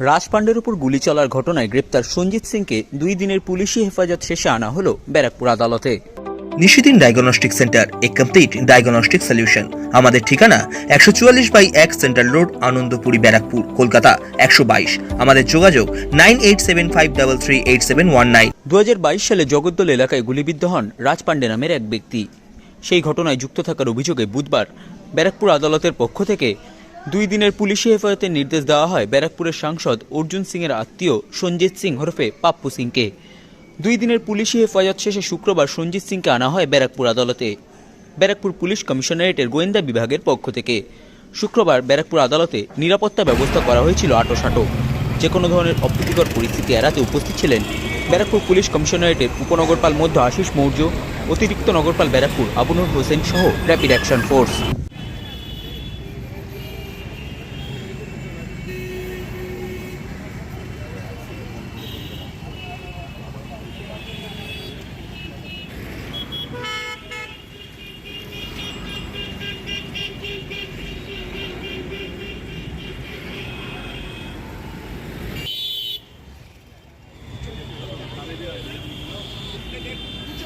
রাজপাণ্ডের উপর গুলি চলার ঘটনায় গ্রেপ্তার সঞ্জিত সিংকে দুই দিনের পুলিশি হেফাজত শেষে আনা হলো ব্যারাকপুর আদালতে। Nishidin diagnostic centre a complete diagnostic solution. আমাদের ঠিকানা একশো চুয়াল্লিশ বাই এক সেন্ট্রাল রোড আনন্দপুরি ব্যারাকপুর কলকাতা একশো বাইশ। আমাদের যোগাযোগ nine eight seven five double three eight seven one nine. দু সালে জগদ্দল এলাকায় গুলিবিদ্ধ হন রাজপাণ্ডে নামের এক ব্যক্তি। সেই ঘটনায় যুক্ত থাকার অভিযোগে বুধবার ব্যারাকপুর আদালতের পক্ষ থেকে দুই দিনের পুলিশি হেফাজতের নির্দেশ দেওয়া হয় ব্যারাকপুরের সাংসদ অর্জুন সিংয়ের আত্মীয় সঞ্জিত সিং হরফে পাপ্পু সিংকে। দুই দিনের পুলিশি হেফাজত শেষে শুক্রবার সঞ্জিত সিংকে আনা হয় ব্যারাকপুর আদালতে। ব্যারাকপুর পুলিশ কমিশনারেটের গোয়েন্দা বিভাগের পক্ষ থেকে। শুক্রবার ব্যারাকপুর আদালতে নিরাপত্তা ব্যবস্থা করা হয়েছিল আটোসাটো। যে কোনো ধরনের অপ্রীতিকর পরিস্থিতি এড়াতে উপস্থিত ছিলেন ব্যারাকপুর পুলিশ কমিশনারেটের উপনগরপাল মধ্য আশিস মৌর্য, অতিরিক্ত নগরপাল ব্যারাকপুর আবুনুর হোসেন সহ rapid action force.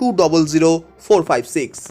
two double zero four five six